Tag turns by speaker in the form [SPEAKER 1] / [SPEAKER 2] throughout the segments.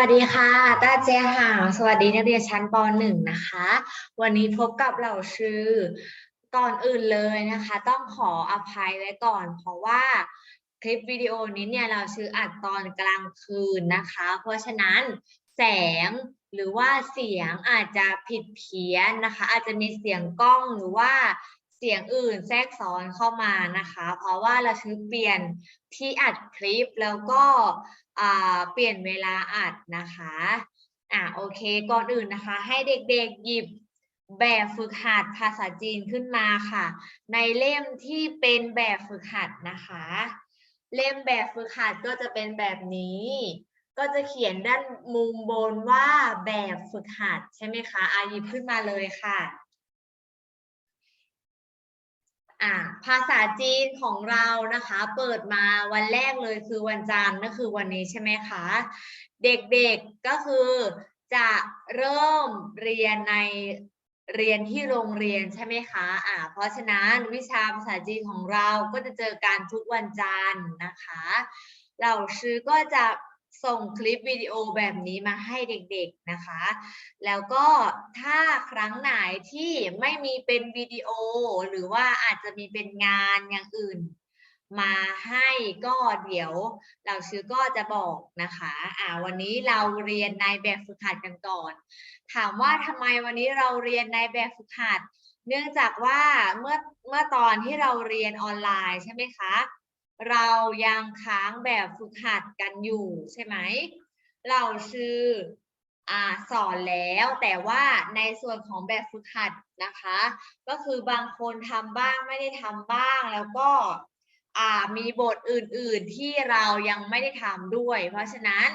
[SPEAKER 1] วัสดีค่ะตาเจหาวสวัสดีนักเรียนชั้นป .1 นะคะ วันนี้พบกับเราชื่อ ก่อนอื่นเลยนะคะ ต้องขออภัยไว้ก่อน เพราะว่าคลิปวิดีโอนี้เนี่ยเราชื่ออัดตอนกลางคืนนะคะ เพราะฉะนั้นแสงหรือว่าเสียงอาจจะผิดเพี้ยนนะคะ อาจจะมีเสียงกล้องหรือว่า เสียงอื่นแทรกซ้อนเข้ามานะคะ เพราะว่าเราชื่อเปลี่ยนที่อัดคลิปแล้วก็เปลี่ยนเวลาอัดนะคะอ่าโอเคก่อนอื่นนะคะ ให้เด็กๆหยิบแบบฝึกหัดภาษาจีนขึ้นมาค่ะ ในเล่มที่เป็นแบบฝึกหัดนะคะ เล่มแบบฝึกหัดก็จะเป็นแบบนี้ ก็จะเขียนด้านมุมบนว่าแบบฝึกหัดใช่ไหมคะอาหยิบขึ้นมาเลยค่ะ อ่าภาษาจีนของเรานะคะ เปิดมาวันแรกเลยคือวันจันทร์ก็คือวันนี้ใช่ไหมคะ เด็กๆก็คือจะเริ่มเรียนในเรียนที่โรงเรียนใช่ไหมคะอ่าเพราะฉะนั้นวิชาภาษาจีนของเราก็จะเจอกันทุกวันจันทร์นะคะเหล่าชื่อก็จะ ส่งคลิปวิดีโอแบบนี้มาให้เด็กๆนะคะ แล้วก็ถ้าครั้งไหนที่ไม่มีเป็นวิดีโอ หรือว่าอาจจะมีเป็นงานอย่างอื่น มาให้ก็เดี๋ยว เราชื่อก็จะบอกนะคะอ่าวันนี้เราเรียนในแบบฝึกหัดกันก่อน ถามว่าทำไมวันนี้เราเรียนในแบบฝึกหัด เนื่องจากว่าเมื่อเมื่อตอนที่เราเรียนออนไลน์ใช่ไหมคะ เรายังค้างแบบฝึกหัดกันอยู่ใช่ไหม เราชื่ออสอนแล้วแต่ว่าในส่วนของแบบฝึกหัดนะคะ ก็คือบางคนทำบ้างไม่ได้ทำบ้างแล้วก็มีบทอื่นๆที่เรายังไม่ได้ทำด้วย เพราะฉะนั้น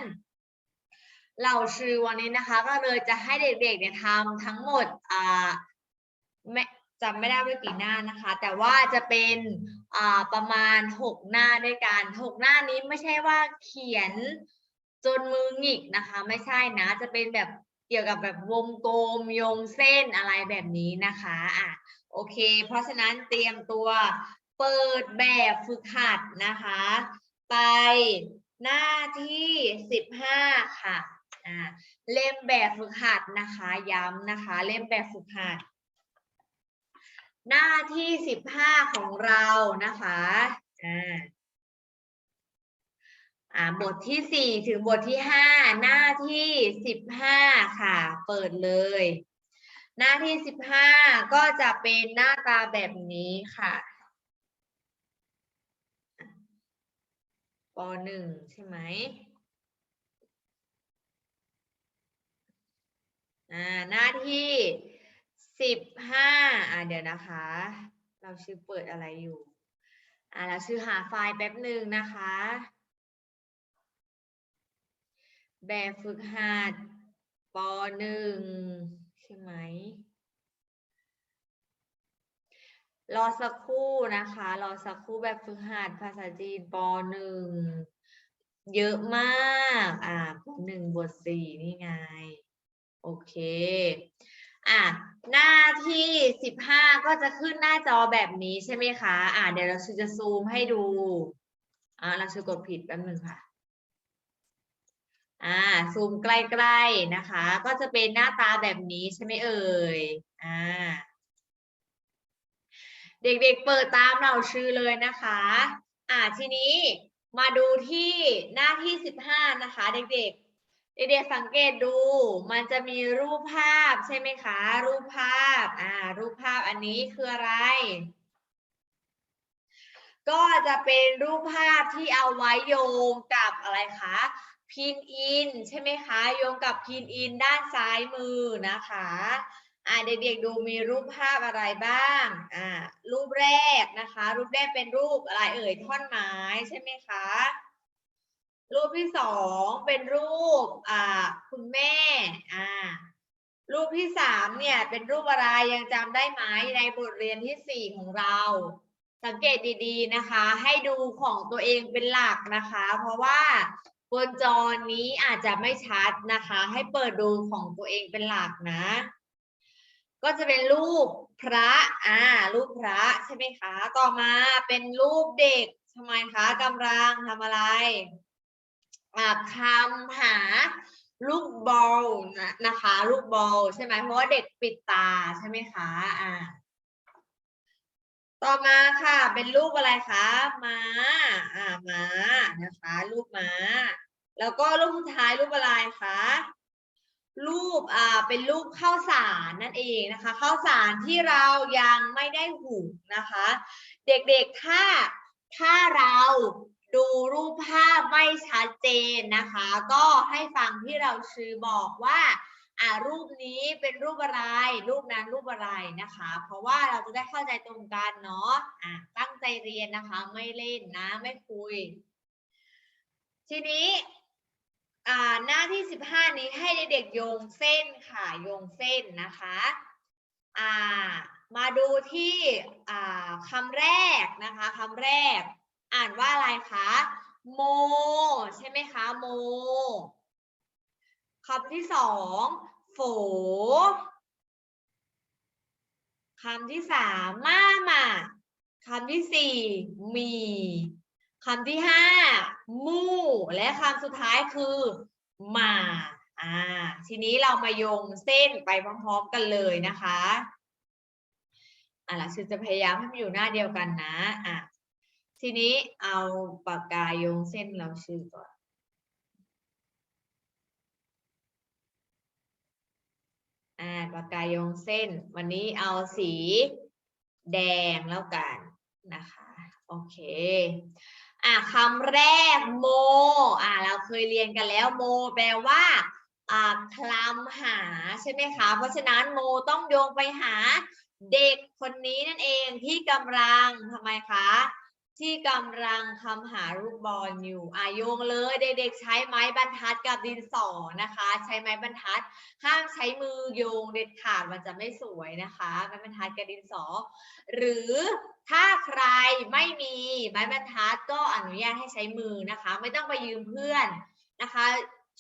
[SPEAKER 1] เราชื่อวันนี้นะคะ ก็เลยจะให้เด็กๆเนี่ยทำทั้งหมดอ่าไม่ จำไม่ได้ว่ากี่หน้านะคะ แต่ว่าจะเป็นประมาณหกหน้าด้วยกันหกหน้านี้ไม่ใช่ว่าเขียนจนมือหงิกนะคะ ไม่ใช่นะ จะเป็นแบบเกี่ยวกับแบบวงกลมโยงเส้นอะไรแบบนี้นะคะอะโอเค เพราะฉะนั้นเตรียมตัวเปิดแบบฝึกหัดนะคะ ไปหน้าที่สิบห้าค่ะอ่าเล่มแบบฝึกหัดนะคะ ย้ำนะคะ เล่มแบบฝึกหัด หน้าที่สิบห้าของเรานะคะอ่าอ่าบทที่สี่ถึงบทที่ห้าหน้าที่สิบห้าค่ะ เปิดเลย หน้าที่สิบห้าก็จะเป็นหน้าตาแบบนี้ค่ะปหนึ่งใช่ไหมอ่าหน้าที่ สิบห้าอ่าเดี๋ยวนะคะ เราชื่อเปิดอะไรอยู่ อ่าเราชื่อหาไฟล์แป๊บหนึ่งนะคะ แบบฝึกหัดปหนึ่งใช่ไหม รอสักครู่นะคะ รอสักครู่แบบฝึกหัดภาษาจีนปหนึ่งเยอะมาก อ่าปหนึ่งบทสี่นี่ไง โอเค อะหน้าที่สิบห้าก็จะขึ้นหน้าจอแบบนี้ใช่ไหมคะ อ่าเดี๋ยวเราจะซูมให้ดู อ่าเราจะกดผิดแป๊บนึงค่ะ อ่าซูมใกล้ๆนะคะ ก็จะเป็นหน้าตาแบบนี้ใช่ไหมเอ่ย อ่า เด็กๆเปิดตามเราชื่อเลยนะคะ อ่าทีนี้มาดูที่หน้าที่สิบห้านะคะ เด็กๆ เด็กๆสังเกตดู มันจะมีรูปภาพใช่ไหมคะ รูปภาพ อ่า รูปภาพอันนี้คืออะไร ก็จะเป็นรูปภาพที่เอาไว้โยงกับอะไรคะพินอินใช่ไหมคะ โยงกับพินอินด้านซ้ายมือนะคะ อ่าเด็กๆดูมีรูปภาพอะไรบ้าง อ่า รูปแรกนะคะ รูปแรกเป็นรูปอะไรเอ่ยท่อนไม้ใช่ไหมคะ รูปที่สองเป็นรูปอ่าคุณแม่อ่ารูปที่สามเนี่ยเป็นรูปอะไรยังจำได้ไหมในบทเรียนที่สี่ของเรา สังเกตดีๆนะคะ ให้ดูของตัวเองเป็นหลักนะคะ เพราะว่าบนจอนี้อาจจะไม่ชัดนะคะ ให้เปิดดูของตัวเองเป็นหลักนะ ก็จะเป็นรูปพระอ่ารูปพระใช่ไหมคะ ต่อมาเป็นรูปเด็กทำไมคะกำลังทำอะไร คำหาลูกบอลนะนะคะลูกบอลใช่ไหมเพราะว่าเด็กปิดตาใช่ไหมคะอ่าต่อมาค่ะ เป็นรูปอะไรคะม้าอ่าม้านะคะรูปม้า แล้วก็รูปสุดท้ายรูปอะไรคะรูปอ่าเป็นรูปข้าวสารนั่นเองนะคะข้าวสารที่เรายังไม่ได้หุงนะคะ เด็กๆถ้าถ้าเรา ดูรูปภาพไม่ชัดเจนนะคะ ก็ให้ฟังที่เราชื่อบอกว่าอ่ารูปนี้เป็นรูปอะไร รูปนั้นรูปอะไรนะคะ เพราะว่าเราจะได้เข้าใจตรงกันเนาะอ่าตั้งใจเรียนนะคะ ไม่เล่นนะ ไม่คุย ทีนี้อ่าหน้าที่สิบห้านี้ให้เด็กๆโยงเส้นค่ะโยงเส้นนะคะอ่ามาดูที่อ่าคำแรกนะคะคำแรก อ่านว่าอะไรคะโม ใช่ไหมคะโมคำที่สองโฝคำที่สามมามาคำที่สี่มีคำที่ห้ามู่ และคำสุดท้ายคือหมาอ่าทีนี้เรามาโยงเส้นไปพร้อมๆกันเลยนะคะอะล่ะชื่อจะพยายามให้มันอยู่หน้าเดียวกันนะอะ ทีนี้เอาปากกาโยงเส้นเราชื่อก่อน อ่า ปากกาโยงเส้น วันนี้เอาสีแดงแล้วกันนะคะ โอเค อะคำแรกโม อะเราเคยเรียนกันแล้วโม แปลว่าอ่าคลำหาใช่ไหมคะ เพราะฉะนั้นโมต้องโยงไปหาเด็กคนนี้นั่นเองที่กำลังทำไมคะ ที่กำลังคำหาลูกบอลอยู่อะโยงเลยเด็กๆใช้ไม้บรรทัดกับดินสอนะคะ ใช้ไม้บรรทัด ห้ามใช้มือโยงเด็ดขาดมันจะไม่สวยนะคะไม้บรรทัดกับดินสอ หรือถ้าใครไม่มีไม้บรรทัดก็อนุญาตให้ใช้มือนะคะ ไม่ต้องไปยืมเพื่อนนะคะ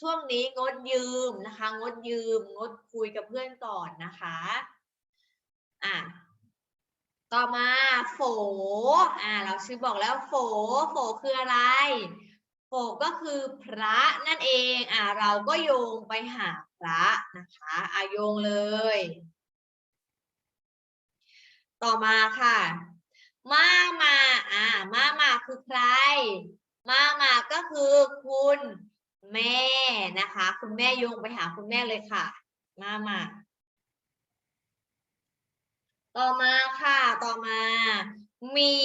[SPEAKER 1] ช่วงนี้งดยืมนะคะ งดยืม งดคุยกับเพื่อนก่อนนะคะอะ ต่อมาโฝอ่าเราชื่อบอกแล้วโฝโฝคืออะไรโฝก็คือพระนั่นเองอ่าเราก็โยงไปหาพระนะคะอาโยงเลย ต่อมาค่ะ มามาอ่ามามาคือใคร มามาก็คือคุณแม่นะคะ คุณแม่โยงไปหาคุณแม่เลยค่ะ มามาต่อมาค่ะ ต่อมามี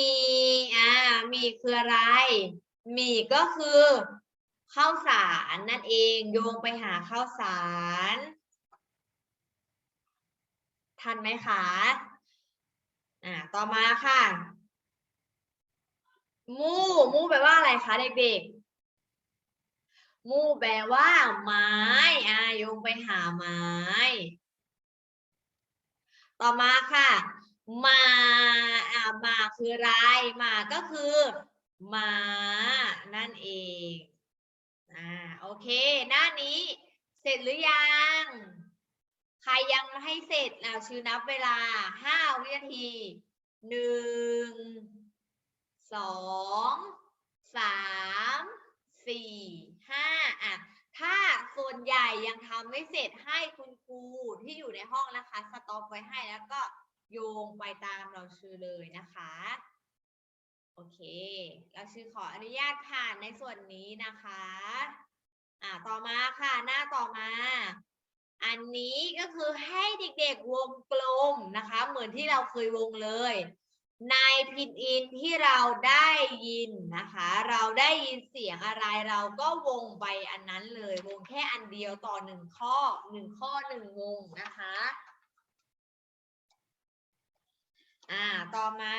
[SPEAKER 1] อ่ามีคืออะไรมีก็คือข้าวสารนั่นเองโยงไปหาข้าวสารทันไหมคะอ่าต่อมาค่ะ มูมูแปลว่าอะไรคะเด็กๆ มูแปลว่าไม้อ่าโยงไปหาไม้ ต่อมาค่ะ มาอ่ามาคืออะไรมาก็คือมานั่นเองอ่าโอเค หน้านี้เสร็จหรือยัง ใครยังไม่ให้เสร็จอ่าชื่อนับเวลาห้าวินาทีหนึ่งสองสามสี่ห้าอะถ้าส่วนใหญ่ยังทำไม่เสร็จให้คุณครูที่อยู่ในห้องนะคะ สต็อปไว้ให้แล้วก็ โยงไปตามเราชื่อเลยนะคะ โอเค เราชื่อขออนุญาตผ่านในส่วนนี้นะคะอ่าต่อมาค่ะหน้าต่อมา อันนี้ก็คือให้เด็กๆวงกลมนะคะ เหมือนที่เราเคยวงเลยในพินอินที่เราได้ยินนะคะ เราได้ยินเสียงอะไรเราก็วงไปอันนั้นเลย วงแค่อันเดียวต่อหนึ่งข้อหนึ่งข้อหนึ่งวงนะคะ อ่า ต่อมา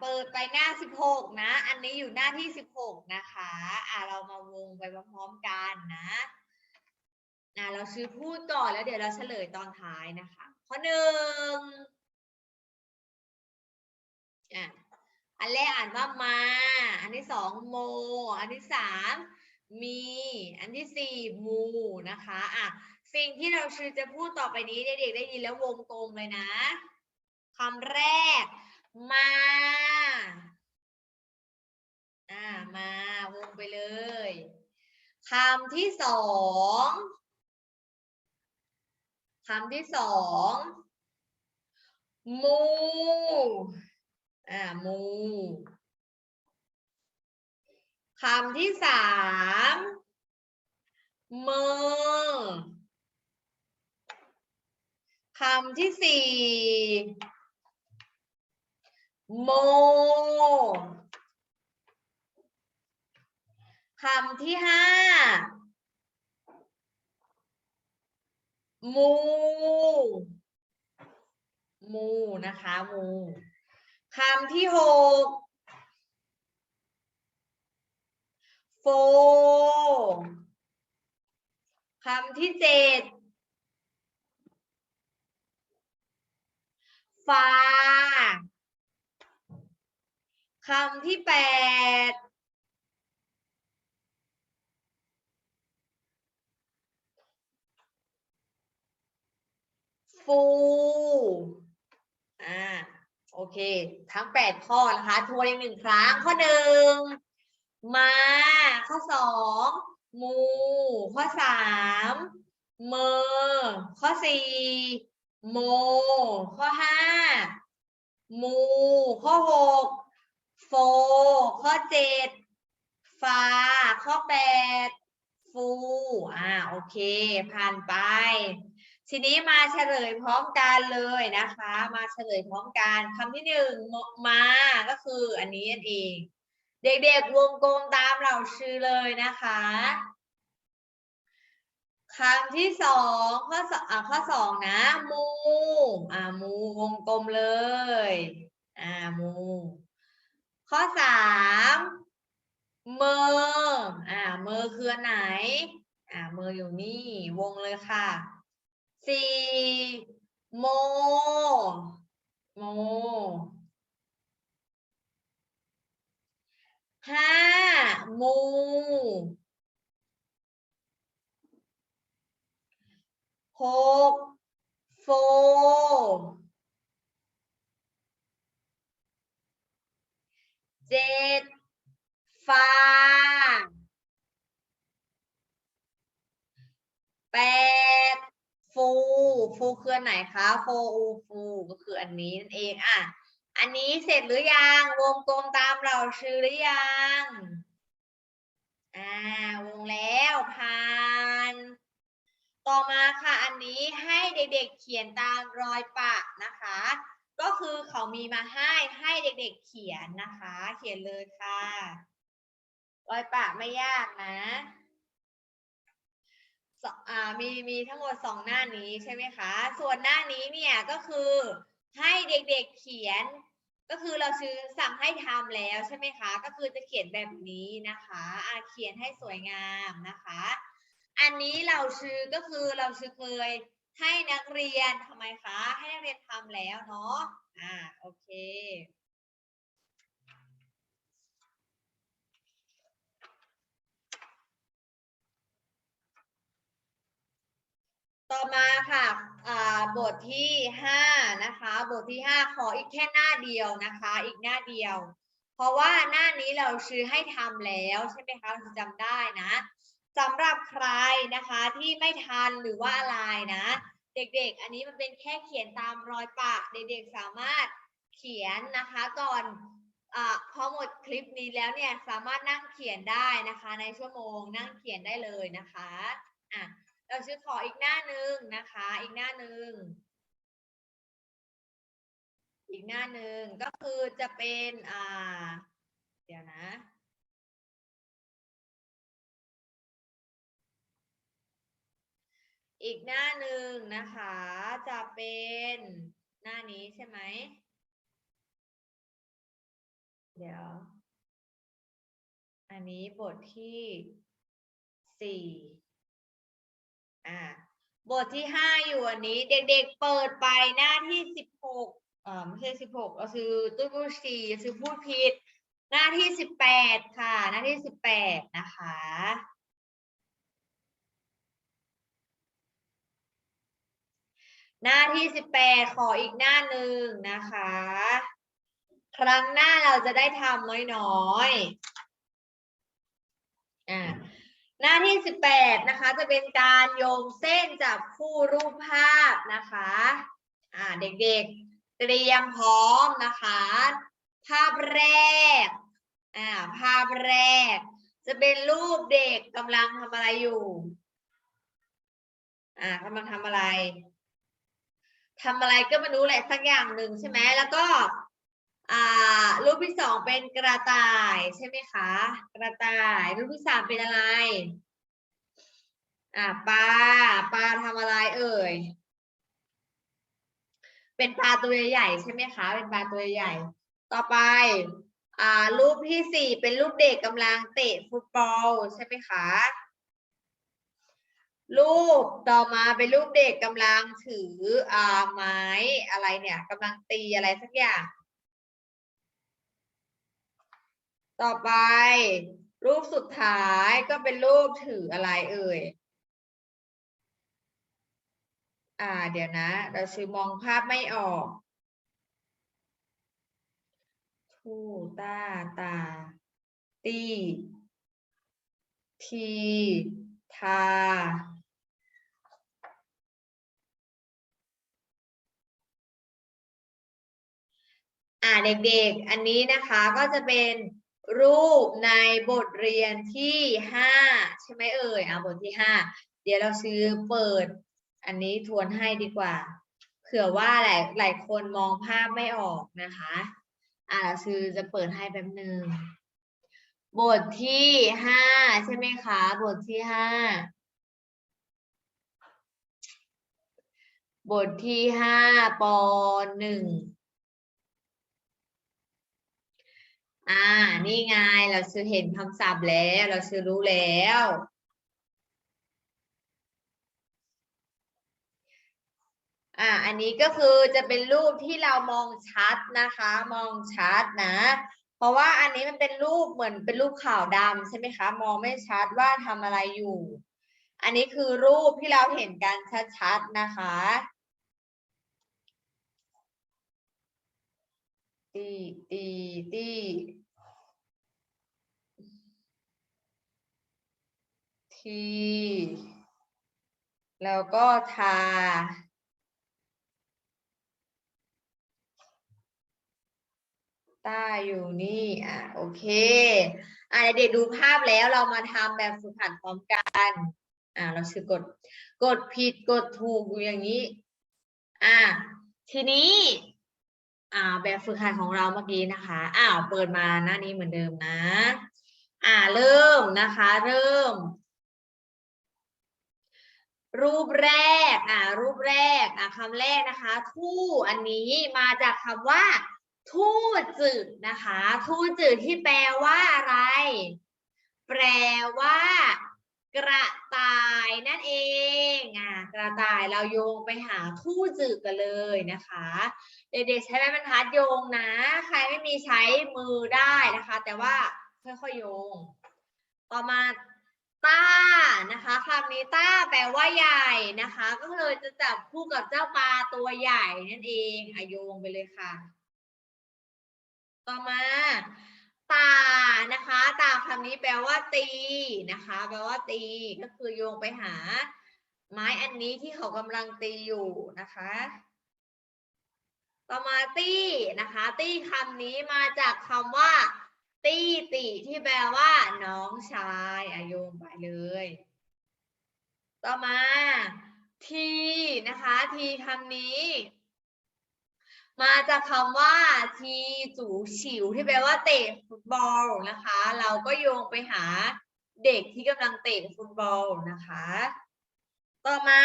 [SPEAKER 1] เปิดไปหน้าสิบหกนะ อันนี้อยู่หน้าที่สิบหกนะคะ อ่า เรามาวงไปพร้อมๆกันนะอ่าเราชื่อพูดก่อนแล้วเดี๋ยวเราเฉลยตอนท้ายนะคะ ข้อหนึ่งอะอันแรกอ่านว่ามา อันที่สองโม อันที่สามมี อันที่สี่มูนะคะ อะ สิ่งที่เราชื่อจะพูดต่อไปนี้เด็กๆได้ยินแล้ววงกลมเลยนะ คำแรก มาอ่ามาวงไปเลยคำที่สองคำที่สองมูอ่ามูคำที่สามเมอคำที่สี่ โมคำที่ห้ามู มูนะคะ มูคำที่หกโฟคำที่เจ็ดฟา คำที่แปดฟูอ่าโอเค ทั้งแปดข้อนะคะทวนอีกหนึ่งครั้งข้อหนึ่งมา ข้อสองมู ข้อสามเมอข้อสี่โม ข้อห้ามู ข้อหก โฟ ข้อเจ็ดฟา ข้อแปดฟูอ่าโอเค ผ่านไป ทีนี้มาเฉลยพร้อมกันเลยนะคะ มาเฉลยพร้อมกันคำที่หนึ่งมมาก็คืออันนี้นั่นเอง เด็กๆวงกลมตามเราชื่อเลยนะคะคำที่สองข้อสองอ่าข้อสองนะมูอ่ามูวงกลมเลยอ่ามู ข้อสามเมออ่าเมอคืออันไหน อ่าเมออยู่นี่ วงเลยค่ะสี่โม โมห้ามูหกโฟ เจ็ดฟา แปดฟู ฟูคืออันไหนคะโฟอูฟูก็คืออันนี้นั่นเองอะอันนี้เสร็จหรือยัง วงกลมตามเราชื่อหรือยังอ่าวงแล้วผ่าน ต่อมาค่ะอันนี้ให้เด็กๆเขียนตามรอยปะนะคะ ก็คือเขามีมาให้ให้เด็กๆเขียนนะคะ เขียนเลยค่ะ รอยปะไม่ยากนะ สอ่ามีมีทั้งหมดสองหน้านี้ใช่ไหมคะ ส่วนหน้านี้เนี่ยก็คือให้เด็กๆเขียน ก็คือเราซื้อสั่งให้ทำแล้วใช่ไหมคะ ก็คือจะเขียนแบบนี้นะคะอ่าเขียนให้สวยงามนะคะ อันนี้เราซื้อก็คือเราซื้อเคยให้นักเรียนทำไมคะ ให้นักเรียนทำแล้วเนาะอ่าโอเค ต่อมาค่ะบทที่ห้านะคะ บทที่ห้าขออีกแค่หน้าเดียวนะคะ อีกหน้าเดียว เพราะว่าหน้านี้เราซื้อให้ทำแล้วใช่ไหมคะจำได้นะสำหรับใครนะคะที่ไม่ทันหรือว่าอะไรนะ เด็กๆ อันนี้มันเป็นแค่เขียนตามรอยปะเด็กๆสามารถเขียนนะคะก่อนอพอหมดคลิปนี้แล้วเนี่ยสามารถนั่งเขียนได้นะคะ ในชั่วโมงนั่งเขียนได้เลยนะคะอะ เราชื่อขออีกหน้าหนึ่งนะคะ อีกหน้าหนึ่งอีกหน้าหนึ่งก็คือจะเป็นอ่าเดี๋ยวนะอีกหน้าหนึ่งนะคะ จะเป็นหน้านี้ใช่ไหม เดี๋ยว อันนี้บทที่สี่ อ่าบทที่ห้าอยู่อันนี้ เด็กๆเปิดไปหน้าที่สิบหกเอ่อไม่ใช่สิบหกก็คือตู้บูสี่คือพูดผิด หน้าที่สิบแปดค่ะ หน้าที่สิบแปดนะคะหน้าที่สิบแปดขออีกหน้าหนึ่งนะคะ ครั้งหน้าเราจะได้ทำน้อยๆอ่า หน้าที่สิบแปดนะคะ จะเป็นการโยงเส้นจับคู่รูปภาพนะคะอ่าเด็กๆ เตรียมพร้อมนะคะ ภาพแรกอ่าภาพแรก จะเป็นรูปเด็กกำลังทำอะไรอยู่อ่ากำลังทำอะไรทำอะไรก็ไม่รู้แหละสักอย่างหนึ่งใช่ไหมแล้วก็ อ่ารูปที่สองเป็นกระต่ายใช่ไหมคะ กระต่ายรูปที่สามเป็นอะไรอ่าปลาปลาทำอะไรเอ่ย เป็นปลาตัวใหญ่ใช่ไหมคะ เป็นปลาตัวใหญ่ ต่อไปอ่ารูปที่สี่เป็นรูปเด็กกำลังเตะฟุตบอลใช่ไหมคะรูปต่อมาเป็นรูปเด็กกำลังถืออ่าไม้อะไรเนี่ยกำลังตีอะไรสักอย่าง ต่อไป รูปสุดท้ายก็เป็นรูปถืออะไรเอ่ย อ่า เดี๋ยวนะ เราชื่อมองภาพไม่ออกทู่ตาตา ตี ทีทาอ่าเด็กๆ อันนี้นะคะก็จะเป็น รูปในบทเรียนที่ห้าใช่ไหมเอ่ยอ่าบทที่ห้าเดี๋ยวเราซื้อเปิด อันนี้ทวนให้ดีกว่า เผื่อว่าหลายหลายคนมองภาพไม่ออกนะคะ อ่าเราซื้อจะเปิดให้แป๊บหนึ่งบทที่ห้าใช่ไหมคะ บทที่ห้าบทที่ห้าปหนึ่ง อ่า นี่ไง เราซื้อเห็นคำศัพท์แล้ว เราซื้อรู้แล้ว อ่า อันนี้ก็คือจะเป็นรูปที่เรามองชัดนะคะ มองชัดนะ เพราะว่าอันนี้มันเป็นรูปเหมือนเป็นรูปขาวดำใช่ไหมคะ มองไม่ชัดว่าทำอะไรอยู่ อันนี้คือรูปที่เราเห็นกันชัดๆนะคะ ตีตีตีทีแล้วก็ทา ตาอยู่นี่ อะ โอเค อะเด็กดูภาพแล้วเรามาทำแบบฝึกหัดพร้อมกัน อะเราชื่อกด กดผิดกดถูกอยู่อย่างนี้ อะทีนี้ อ่าแบบฝึกหัดของเราเมื่อกี้นะคะอ้าวเปิดมาหน้านี้เหมือนเดิมนะ อ่าเริ่มนะคะ เริ่ม รูปแรกอ่ารูปแรกอ่าคำแรกนะคะทู่อันนี้มาจากคำว่า ทู่จืดนะคะ ทู่จืดที่แปลว่าอะไร แปลว่า กระต่ายนั่นเองอ่ากระต่ายเราโยงไปหาทู่จืดกันเลยนะคะ เด็กๆใช้ไม้บรรทัดโยงนะ ใครไม่มีใช้มือได้นะคะ แต่ว่าค่อยๆโยง ต่อมาต้านะคะคำนี้ต้าแปลว่าใหญ่นะคะ ก็เลยจะจับคู่กับเจ้าปลาตัวใหญ่นั่นเองอโยงไปเลยค่ะ ต่อมา ตานะคะ ตาคำนี้แปลว่าตีนะคะ แปลว่าตีก็คือโยงไปหา ไม้อันนี้ที่เขากำลังตีอยู่นะคะ ต่อมาตี้นะคะ ตี้คำนี้มาจากคำว่า ตี้ติที่แปลว่า น้องชายอาโยงไปเลย ต่อมาทีนะคะ ทีคำนี้ มาจากคำว่าทีจูฉิวที่แปลว่าเตะฟุตบอลนะคะ เราก็โยงไปหาเด็กที่กำลังเตะฟุตบอลนะคะ ต่อมา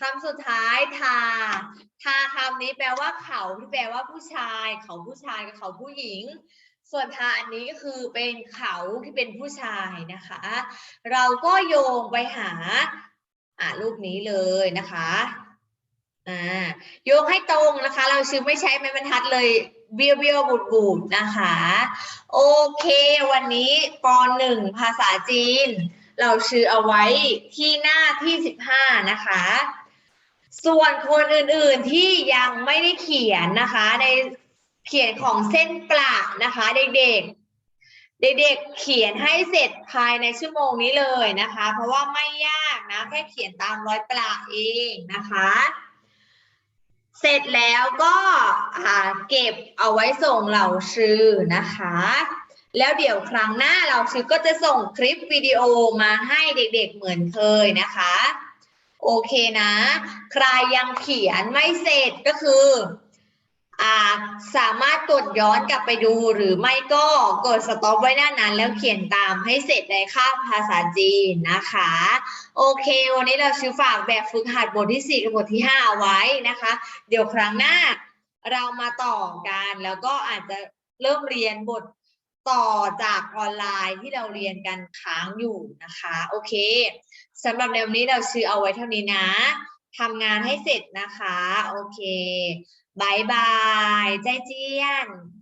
[SPEAKER 1] คำสุดท้ายทา ทาคำนี้แปลว่าเขาที่แปลว่าผู้ชาย เขาผู้ชายกับเขาผู้หญิง ส่วนทาอันนี้ก็คือเป็นเขาที่เป็นผู้ชายนะคะ เราก็โยงไปหาอ่ารูปนี้เลยนะคะ อ่าโยงให้ตรงนะคะ เราชื่อไม่ใช้ไม้บรรทัดเลยเบี้ยวเบี้ยวบูดบูดนะคะ โอเค วันนี้ปหนึ่งภาษาจีน เราชื่อเอาไว้ที่หน้าที่สิบห้านะคะ ส่วนคนอื่นๆที่ยังไม่ได้เขียนนะคะ ในเขียนของเส้นประนะคะ เด็กๆ เด็กๆเขียนให้เสร็จภายในชั่วโมงนี้เลยนะคะ เพราะว่าไม่ยากนะ แค่เขียนตามร้อยประเองนะคะ เสร็จแล้วก็เก็บเอาไว้ส่งเหล่าชื่อนะคะ แล้วเดี๋ยวครั้งหน้าเราชื่อก็จะส่งคลิปวิดีโอมาให้เด็กๆเหมือนเคยนะคะ โอเคนะ ใครยังเขียนไม่เสร็จก็คือ สามารถกดย้อนกลับไปดูหรือไม่ก็กดสต็อปไว้หน้านั้น แล้วเขียนตามให้เสร็จในคาบภาษาจีนนะคะ โอเค วันนี้เราชื่อฝากแบบฝึกหัดบทที่ 4 กับบทที่5เอาไว้นะคะ เดี๋ยวครั้งหน้าเรามาต่อกันแล้วก็อาจจะเริ่มเรียนบทต่อจากออนไลน์ที่เราเรียนกันค้างอยู่นะคะ โอเคสำหรับในวันนี้เราชื่อเอาไว้เท่านี้นะทำงานให้เสร็จนะคะ โอเค 拜拜，再见。